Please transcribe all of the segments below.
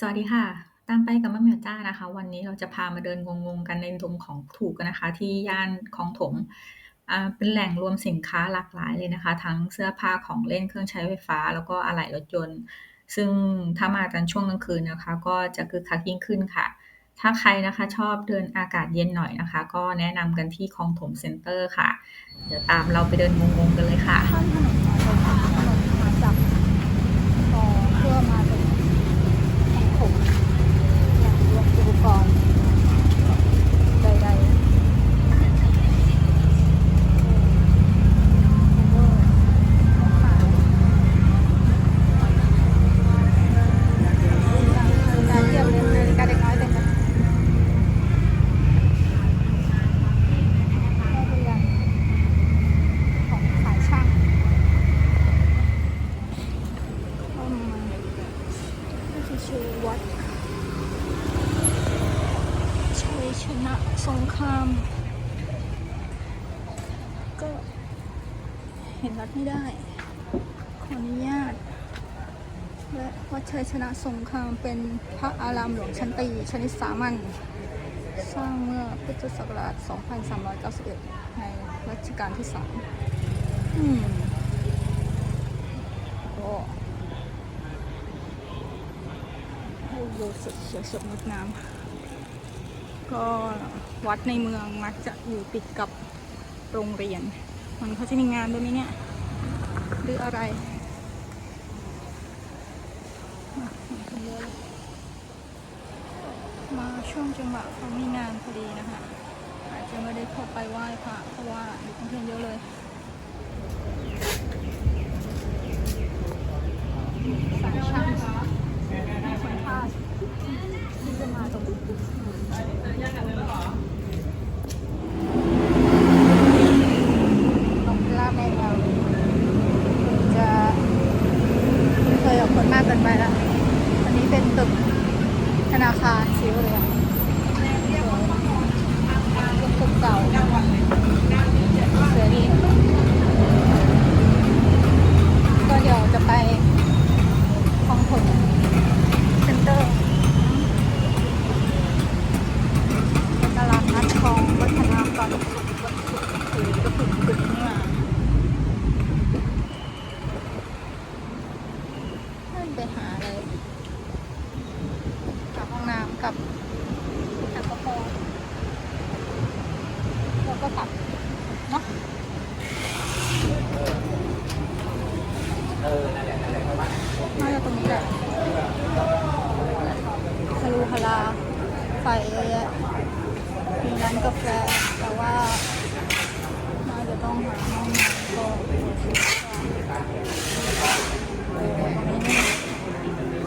สวัสดีค่ะ ตามไปกับมะเหมียวจ้านะคะ วันนี้เราจะพามาเดินงงๆ กันในดงของถูกกันนะคะ ที่ย่านคลองถมอ่าเป็นแหล่งรวมสินค้าหลากหลายเลยนะคะ ทั้งเสื้อผ้าของเล่นเครื่องใช้ไฟฟ้า แล้วก็อะไหล่รถยนต์ ซึ่งถ้ามากันช่วงกลางคืนนะคะ ก็จะคึกคักยิ่งขึ้นค่ะ ถ้าใครนะคะชอบเดินอากาศเย็นหน่อยนะคะ ก็แนะนำกันที่คลองถมเซ็นเตอร์ค่ะ เดี๋ยวตามเราไปเดินงงๆกันเลยค่ะ ข้ามถนนมาตรงนนมา ชื่อวัดชัยชนะสงคราม ก็เห็นวัดไม่ได้ ขออนุญาตและวัดชัยชนะสงครามเป็นพระอารามหลวงชั้นตีชนิดสามัญสร้างเมื่อพุทธศักราช 2391 ในรัชกาลที่3อืมโอ้ ให้ ดูสดเขียวสดงดงามก็วัดในเมืองมักจะอยู่ติดกับโรงเรียน มันเขาจะมีงานด้วยไหมเนี่ย หรืออะไรมาช่วงจังหวะเขามีงานพอดีนะคะอาจจะไม่ได้เข้าไปไหว้พระเพราะว่าอยู่กรุงเทพเยอะเลย สายช่างสัมภาษณ์ที่จะมาตรงตรงลาดแม่เราจะเคยกับคนมากเกินไปแล้ว อันนี้เป็นตึกธนาคารสีเหลืองเป็นตึกเก่าเสือดีก็เดี๋ยวจะไป คลองถมเซ็นเตอร์เป็นตลาดนัดคลองวัฒนากรรมสุขวัดสุขถือก็ถึงถึงนี่มานั่นไปหาอะไรหาห้องน้ำกับแอลกอฮอล์แล้วก็กลับเนาะน่าจะตรงนี้แหละฮารูฮาราไฟเยอะแยมีร้านกาแฟ แต่ว่าน่าจะต้องหาห้องน้ำก็เอนี้นี่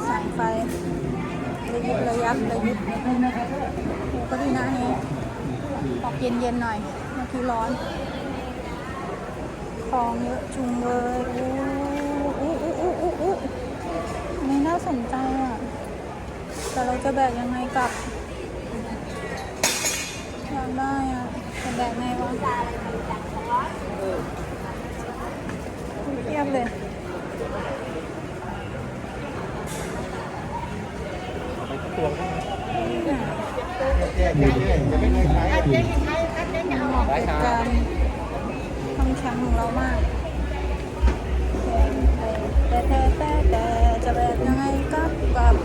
สายไฟระยิบระยับระยิบโอ้ก็ดีนะนี่ออกเย็นๆหน่อยเมื่อกี้ร้อนของเยอะจุงเลยอู้อู้อู้อู้อู้อันนี้น่าสนใจอะ แต่เราจะแบกยังไงกลับ อยากได้อะจะแบกไงวะเที่ยบเลยเหมาะกับการท่องแชมป์ของเรามากแต่แต่แต่จะแบบยังไงกับกับ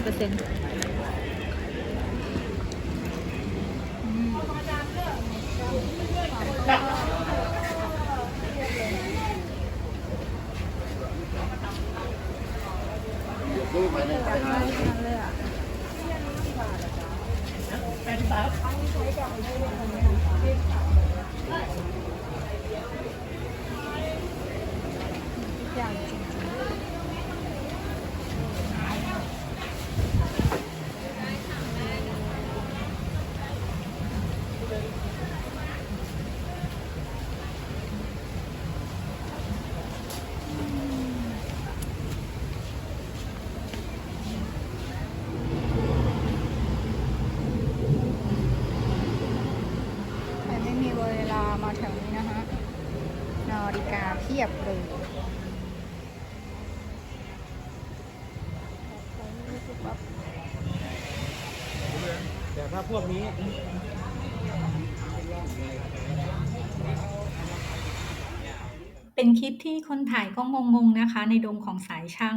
สิบเปอร์เซ็นต์อยากได้ทั้งนั้นเลยอย่างจริงๆ ใครไม่มีเวลามาแถวนี้นะฮะ นาฬิกาเพียบเลยแต่ถ้าพวกนี้เป็นคลิปที่คนถ่ายก็งงๆนะคะ ในดงของสายช่าง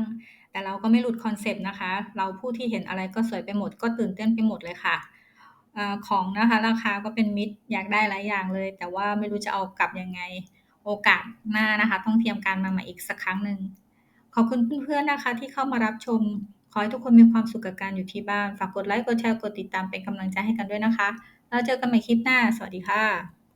แต่เราก็ไม่หลุดคอนเซปต์นะคะ เราผู้ที่เห็นอะไรก็สวยไปหมดก็ตื่นเต้นไปหมดเลยค่ะเอ่อของนะคะ ราคาก็เป็นมิตรอยากได้หลายอย่างเลย แต่ว่าไม่รู้จะเอากลับยังไง โอกาสหน้านะคะ ต้องเตรียมการมาใหม่อีกสักครั้งหนึ่ง ขอบคุณเพื่อนๆนะคะ ที่เข้ามารับชม ขอให้ทุกคนมีความสุขกับการอยู่ที่บ้าน ฝากกดไลค์ กดแชร์ กดติดตามเป็นกำลังใจให้กันด้วยนะคะ แล้วเจอกันใหม่คลิปหน้า สวัสดีค่ะ